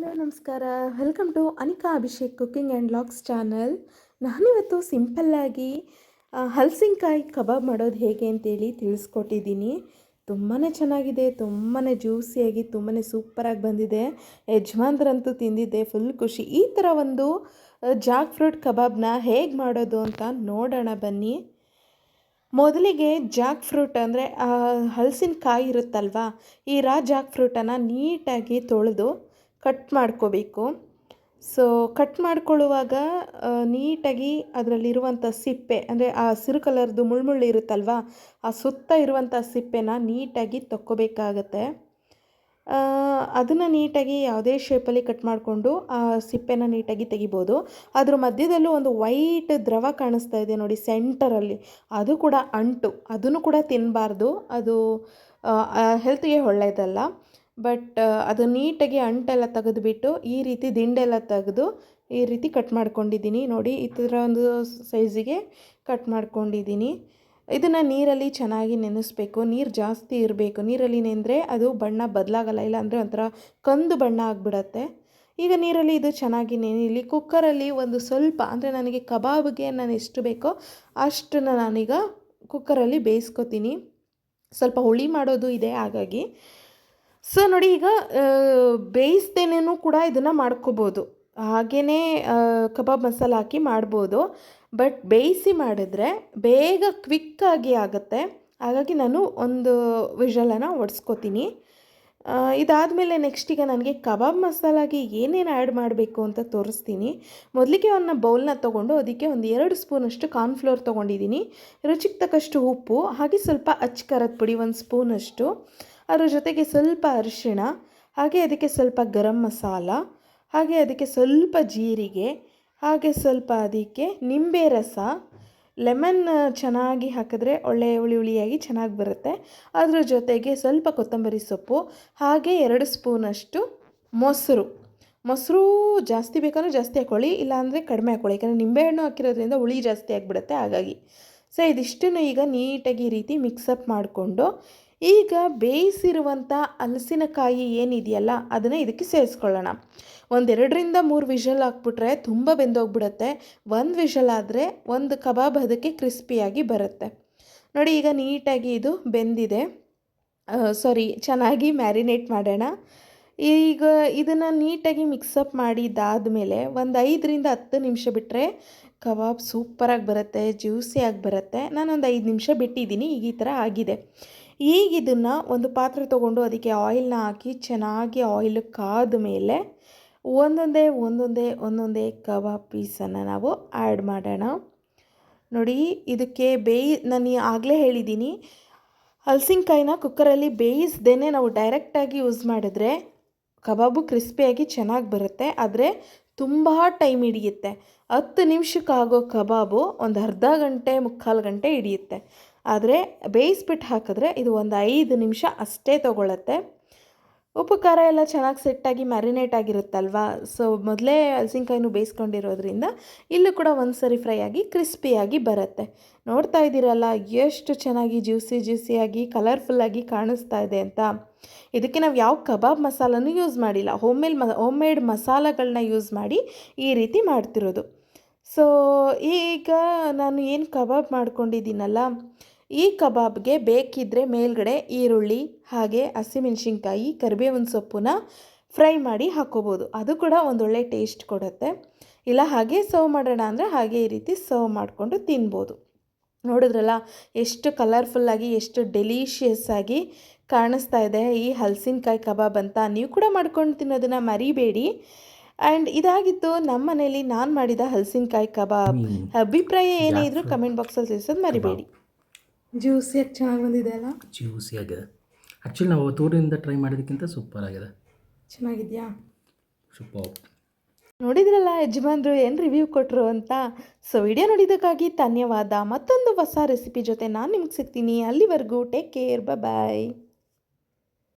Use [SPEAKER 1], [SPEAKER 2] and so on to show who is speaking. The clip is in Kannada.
[SPEAKER 1] ಹಲೋ, ನಮಸ್ಕಾರ. Welcome to Anika Abhishek cooking and vlogs channel ನಾನಿವತ್ತು ಸಿಂಪಲ್ಲಾಗಿ ಹಲಸಿನಕಾಯಿ ಕಬಾಬ್ ಮಾಡೋದು ಹೇಗೆ ಅಂತೇಳಿ ತಿಳಿಸ್ಕೊಟ್ಟಿದ್ದೀನಿ. ತುಂಬಾ ಚೆನ್ನಾಗಿದೆ ತುಂಬಾ ಜ್ಯೂಸಿಯಾಗಿ ತುಂಬಾ ಸೂಪರಾಗಿ ಬಂದಿದೆ. ಯಜಮಾನ್ರಂತೂ ತಿಂದಿದ್ದೆ ಫುಲ್ ಖುಷಿ. ಈ ಥರ ಒಂದು ಜಾಕ್ ಫ್ರೂಟ್ ಕಬಾಬ್ನ ಹೇಗೆ ಮಾಡೋದು ಅಂತ ನೋಡೋಣ ಬನ್ನಿ. ಮೊದಲಿಗೆ ಜಾಕ್ ಫ್ರೂಟ್ ಅಂದರೆ ಹಲಸಿನಕಾಯಿ ಇರುತ್ತಲ್ವಾ, ಈ ರಾ ಜಾಕ್ ಫ್ರೂಟನ್ನು ನೀಟಾಗಿ ತೊಳೆದು ಕಟ್ ಮಾಡ್ಕೋಬೇಕು. ಸೊ ಕಟ್ ಮಾಡ್ಕೊಳ್ಳುವಾಗ ನೀಟಾಗಿ ಅದರಲ್ಲಿರುವಂಥ ಸಿಪ್ಪೆ, ಅಂದರೆ ಆ ಹಸಿರು ಕಲರ್ದು ಮುಳ್ಮುಳ್ಳು ಇರುತ್ತಲ್ವಾ, ಆ ಸುತ್ತ ಇರುವಂಥ ಸಿಪ್ಪೆನ ನೀಟಾಗಿ ತಕ್ಕೋಬೇಕಾಗತ್ತೆ. ಅದನ್ನು ನೀಟಾಗಿ ಯಾವುದೇ ಶೇಪಲ್ಲಿ ಕಟ್ ಮಾಡಿಕೊಂಡು ಆ ಸಿಪ್ಪೆನ ನೀಟಾಗಿ ತೆಗಿಬೋದು. ಅದ್ರ ಮಧ್ಯದಲ್ಲೂ ಒಂದು ವೈಟ್ ದ್ರವ ಕಾಣಿಸ್ತಾ ಇದೆ ನೋಡಿ, ಸೆಂಟರಲ್ಲಿ. ಅದು ಕೂಡ ಅಂಟು, ಅದನ್ನು ಕೂಡ ತಿನ್ನಬಾರ್ದು ಅದು ಹೆಲ್ತ್ಗೆ ಒಳ್ಳೆಯದಲ್ಲ ಬಟ್ ಅದು ನೀಟಾಗಿ ಅಂಟೆಲ್ಲ ತೆಗೆದುಬಿಟ್ಟು ಈ ರೀತಿ ದಿಂಡೆಲ್ಲ ತೆಗೆದು ಈ ರೀತಿ ಕಟ್ ಮಾಡ್ಕೊಂಡಿದ್ದೀನಿ. ನೋಡಿ ಈ ಥರ ಒಂದು ಸೈಜಿಗೆ ಕಟ್ ಮಾಡ್ಕೊಂಡಿದ್ದೀನಿ. ಇದನ್ನು ನೀರಲ್ಲಿ ಚೆನ್ನಾಗಿ ನೆನೆಸ್ಬೇಕು. ನೀರು ಜಾಸ್ತಿ ಇರಬೇಕು. ನೀರಲ್ಲಿ ನೆನೆದ್ರೆ ಅದು ಬಣ್ಣ ಬದಲಾಗಲ್ಲ. ಇಲ್ಲಾಂದರೆ ಒಂಥರ ಕಂದು ಬಣ್ಣ ಆಗಿಬಿಡತ್ತೆ. ಈಗ ನೀರಲ್ಲಿ ಇದು ಚೆನ್ನಾಗಿ ನೆನೆಯಲಿ ಕುಕ್ಕರಲ್ಲಿ ಒಂದು ಸ್ವಲ್ಪ, ಅಂದರೆ ನನಗೆ ಕಬಾಬ್ಗೆ ನಾನು ಎಷ್ಟು ಬೇಕೋ ಅಷ್ಟನ್ನು ನಾನೀಗ ಕುಕ್ಕರಲ್ಲಿ ಬೇಯಿಸ್ಕೊತೀನಿ. ಸ್ವಲ್ಪ ಹುಳಿ ಮಾಡೋದು ಇದೆ, ಹಾಗಾಗಿ. ಸೊ ನೋಡಿ ಈಗ ಬೇಯಿಸ್ದೇನೇನೂ ಕೂಡ ಇದನ್ನು ಮಾಡ್ಕೋಬೋದು. ಹಾಗೆಯೇ ಕಬಾಬ್ ಮಸಾಲ ಹಾಕಿ ಮಾಡ್ಬೋದು. ಬಟ್ ಬೇಯಿಸಿ ಮಾಡಿದ್ರೆ ಬೇಗ ಕ್ವಿಕ್ಕಾಗಿ ಆಗುತ್ತೆ. ಹಾಗಾಗಿ ನಾನು ಒಂದು ವಿಷಲನ್ನು ಒಡ್ಸ್ಕೊತೀನಿ. ಇದಾದಮೇಲೆ ನೆಕ್ಸ್ಟ್ ಈಗ ನನಗೆ ಕಬಾಬ್ ಮಸಾಲಾಗೆ ಏನೇನು ಆ್ಯಡ್ ಮಾಡಬೇಕು ಅಂತ ತೋರಿಸ್ತೀನಿ. ಮೊದಲಿಗೆ ಒಂದು ಬೌಲ್ನ ತೊಗೊಂಡು ಅದಕ್ಕೆ ಒಂದು ಎರಡು ಸ್ಪೂನಷ್ಟು ಕಾರ್ನ್ಫ್ಲೋರ್ ತೊಗೊಂಡಿದ್ದೀನಿ ರುಚಿಗೆ ತಕ್ಕಷ್ಟು ಉಪ್ಪು, ಹಾಗೆ ಸ್ವಲ್ಪ ಅಚ್ಚ ಖಾರದ ಪುಡಿ ಒಂದು ಸ್ಪೂನಷ್ಟು. ಅದ್ರ ಜೊತೆಗೆ ಸ್ವಲ್ಪ ಅರಿಶಿಣ, ಹಾಗೆ ಅದಕ್ಕೆ ಸ್ವಲ್ಪ ಗರಂ ಮಸಾಲ, ಹಾಗೆ ಅದಕ್ಕೆ ಸ್ವಲ್ಪ ಜೀರಿಗೆ, ಹಾಗೆ ಸ್ವಲ್ಪ ಅದಕ್ಕೆ ನಿಂಬೆ ರಸ. ಲೆಮನ್ ಚೆನ್ನಾಗಿ ಹಾಕಿದ್ರೆ ಒಳ್ಳೆ ಹುಳಿ ಹುಳಿಯಾಗಿ ಚೆನ್ನಾಗಿ ಬರುತ್ತೆ. ಅದರ ಜೊತೆಗೆ ಸ್ವಲ್ಪ ಕೊತ್ತಂಬರಿ ಸೊಪ್ಪು, ಹಾಗೆ ಎರಡು ಸ್ಪೂನಷ್ಟು ಮೊಸರು. ಮೊಸರು ಜಾಸ್ತಿ ಬೇಕಾದ್ರೂ ಜಾಸ್ತಿ ಹಾಕ್ಕೊಳ್ಳಿ ಇಲ್ಲಾಂದರೆ ಕಡಿಮೆ ಹಾಕ್ಕೊಳ್ಳಿ ಯಾಕಂದರೆ ನಿಂಬೆಹಣ್ಣು ಹಾಕಿರೋದ್ರಿಂದ ಹುಳಿ ಜಾಸ್ತಿ ಆಗಿಬಿಡುತ್ತೆ ಹಾಗಾಗಿ. ಸೊ ಇದಿಷ್ಟನ್ನು ಈಗ ನೀಟಾಗಿ ಈ ರೀತಿ ಮಿಕ್ಸಪ್ ಮಾಡಿಕೊಂಡು ಈಗ ಬೇಯಿಸಿರುವಂಥ ಹಲಸಿನಕಾಯಿ ಏನಿದೆಯಲ್ಲ, ಅದನ್ನು ಇದಕ್ಕೆ ಸೇರಿಸ್ಕೊಳ್ಳೋಣ. ಒಂದೆರಡರಿಂದ ಮೂರು ವಿಷಲ್ ಹಾಕ್ಬಿಟ್ರೆ ತುಂಬ ಬೆಂದೋಗ್ಬಿಡುತ್ತೆ. ಒಂದು ವಿಷಲ್ ಆದರೆ ಒಂದು ಕಬಾಬ್ ಅದಕ್ಕೆ ಕ್ರಿಸ್ಪಿಯಾಗಿ ಬರುತ್ತೆ. ನೋಡಿ, ಈಗ ನೀಟಾಗಿ ಇದು ಬೆಂದಿದೆ. ಸಾರಿ ಚೆನ್ನಾಗಿ ಮ್ಯಾರಿನೇಟ್ ಮಾಡೋಣ. ಈಗ ಇದನ್ನು ನೀಟಾಗಿ ಮಿಕ್ಸಪ್ ಮಾಡಿದ್ದಾದಮೇಲೆ ಒಂದು ಐದರಿಂದ ಹತ್ತು ನಿಮಿಷ ಬಿಟ್ಟರೆ ಕಬಾಬ್ ಸೂಪರಾಗಿ ಬರುತ್ತೆ, ಜ್ಯೂಸಿಯಾಗಿ ಬರುತ್ತೆ. ನಾನೊಂದು ಐದು ನಿಮಿಷ ಬಿಟ್ಟಿದ್ದೀನಿ, ಈಗ ಈ ಥರ ಆಗಿದೆ. ಈಗ ಇದನ್ನು ಒಂದು ಪಾತ್ರೆ ತೊಗೊಂಡು ಅದಕ್ಕೆ ಆಯಿಲ್ನ ಹಾಕಿ ಚೆನ್ನಾಗಿ ಆಯಿಲ್ ಕಾದ ಮೇಲೆ ಒಂದೊಂದೇ ಒಂದೊಂದೇ ಒಂದೊಂದೇ ಕಬಾಬ್ ಪೀಸನ್ನು ನಾವು ಆ್ಯಡ್ ಮಾಡೋಣ. ನೋಡಿ, ಇದಕ್ಕೆ ಬೇಯಿ, ನಾನು ಆಗಲೇ ಹೇಳಿದ್ದೀನಿ, ಹಲಸಿನ್ಕಾಯಿನ ಕುಕ್ಕರಲ್ಲಿ ಬೇಯಿಸ್ದೇ ನಾವು ಡೈರೆಕ್ಟಾಗಿ ಯೂಸ್ ಮಾಡಿದ್ರೆ ಕಬಾಬು ಕ್ರಿಸ್ಪಿಯಾಗಿ ಚೆನ್ನಾಗಿ ಬರುತ್ತೆ, ಆದರೆ ತುಂಬ ಟೈಮ್ ಹಿಡಿಯುತ್ತೆ. ಹತ್ತು ನಿಮಿಷಕ್ಕಾಗೋ ಕಬಾಬು ಒಂದು ಅರ್ಧ ಗಂಟೆ, ಮುಕ್ಕಾಲು ಗಂಟೆ ಹಿಡಿಯುತ್ತೆ. ಆದರೆ ಬೇಯಿಸ್ಬಿಟ್ಟು ಹಾಕಿದ್ರೆ ಇದು ಒಂದು ಐದು ನಿಮಿಷ ಅಷ್ಟೇ ತೊಗೊಳತ್ತೆ. ಉಪ್ಪು ಖಾರ ಎಲ್ಲ ಚೆನ್ನಾಗಿ ಸೆಟ್ಟಾಗಿ ಮ್ಯಾರಿನೇಟ್ ಆಗಿರುತ್ತಲ್ವಾ? ಸೊ ಮೊದಲೇ ಹಲಸಿನ್ಕಾಯಿನೂ ಬೇಯಿಸ್ಕೊಂಡಿರೋದ್ರಿಂದ ಇಲ್ಲೂ ಕೂಡ ಒಂದು ಸರಿ ಫ್ರೈ ಆಗಿ ಕ್ರಿಸ್ಪಿಯಾಗಿ ಬರುತ್ತೆ. ನೋಡ್ತಾ ಇದ್ದೀರಲ್ಲ, ಎಷ್ಟು ಚೆನ್ನಾಗಿ ಜ್ಯೂಸಿ ಜ್ಯೂಸಿಯಾಗಿ ಕಲರ್ಫುಲ್ಲಾಗಿ ಕಾಣಿಸ್ತಾ ಇದೆ ಅಂತ. ಇದಕ್ಕೆ ನಾವು ಯಾವ ಕಬಾಬ್ ಮಸಾಲನೂ ಯೂಸ್ ಮಾಡಿಲ್ಲ. ಹೋಮ್ ಮೇಲ್ ಮ ಹೋಮ್ ಮೇಡ್ ಮಸಾಲಗಳನ್ನ ಯೂಸ್ ಮಾಡಿ ಈ ರೀತಿ ಮಾಡ್ತಿರೋದು. ಸೊ ಈಗ ನಾನು ಏನು ಕಬಾಬ್ ಮಾಡ್ಕೊಂಡಿದ್ದೀನಲ್ಲ ಈ ಕಬಾಬ್ಗೆ ಬೇಕಿದ್ದರೆ ಮೇಲ್ಗಡೆ ಈರುಳ್ಳಿ ಹಾಗೆ ಹಸಿಮೆಣ್ಸಿನ್ಕಾಯಿ ಕರಿಬೇವಿನ ಸೊಪ್ಪನ್ನ ಫ್ರೈ ಮಾಡಿ ಹಾಕ್ಕೋಬೋದು ಅದು ಕೂಡ ಒಂದೊಳ್ಳೆ ಟೇಸ್ಟ್ ಕೊಡುತ್ತೆ. ಇಲ್ಲ ಹಾಗೆ ಸರ್ವ್ ಮಾಡೋಣ ಅಂದರೆ ಹಾಗೆ ಈ ರೀತಿ ಸರ್ವ್ ಮಾಡಿಕೊಂಡು ತಿನ್ಬೋದು. ನೋಡಿದ್ರಲ್ಲ ಎಷ್ಟು ಕಲರ್ಫುಲ್ಲಾಗಿ ಎಷ್ಟು ಡೆಲಿಷಿಯಸ್ ಆಗಿ ಕಾಣಿಸ್ತಾ ಇದೆ. ಈ ಹಲಸಿನಕಾಯಿ ಕಬಾಬ್ ಅಂತ ನೀವು ಕೂಡ ಮಾಡ್ಕೊಂಡು ತಿನ್ನೋದನ್ನು ಮರಿಬೇಡಿ. ಆ್ಯಂಡ್ ಇದಾಗಿತ್ತು ನಮ್ಮ ಮನೇಲಿ ನಾನು ಮಾಡಿದ ಹಲಸಿನಕಾಯಿ ಕಬಾಬ್. ಅಭಿಪ್ರಾಯ ಏನೇ ಇದ್ರೂ ಕಮೆಂಟ್ ಬಾಕ್ಸಲ್ಲಿ ತಿಳಿಸೋದು ಮರಿಬೇಡಿ. ಜ್ಯೂಸಿಯಾಗಿ ಚೆನ್ನಾಗಿ ಬಂದಿದೆ ಅಲ್ಲ?
[SPEAKER 2] ಜ್ಯೂಸಿ ಆಗಿದೆ. ಆ್ಯಕ್ಚುಲಿ ನಾವು ತೂರಿಂದ ಟ್ರೈ ಮಾಡೋದಕ್ಕಿಂತ ಸೂಪರ್ ಆಗಿದೆ.
[SPEAKER 1] ಚೆನ್ನಾಗಿದೆಯಾ?
[SPEAKER 2] ಸೂಪರ್
[SPEAKER 1] ನೋಡಿದ್ರಲ್ಲ ಯಜಮಾನ್ರು ಏನು ರಿವ್ಯೂ ಕೊಟ್ಟರು ಅಂತ? ಸೊ ವಿಡಿಯೋ ನೋಡಿದ್ದಕ್ಕಾಗಿ ಧನ್ಯವಾದ. ಮತ್ತೊಂದು ಹೊಸ ರೆಸಿಪಿ ಜೊತೆ ನಾನು ನಿಮ್ಗೆ ಸಿಗ್ತೀನಿ. ಅಲ್ಲಿವರೆಗೂ ಟೇಕ್ ಕೇರ್ ಬಾಯ್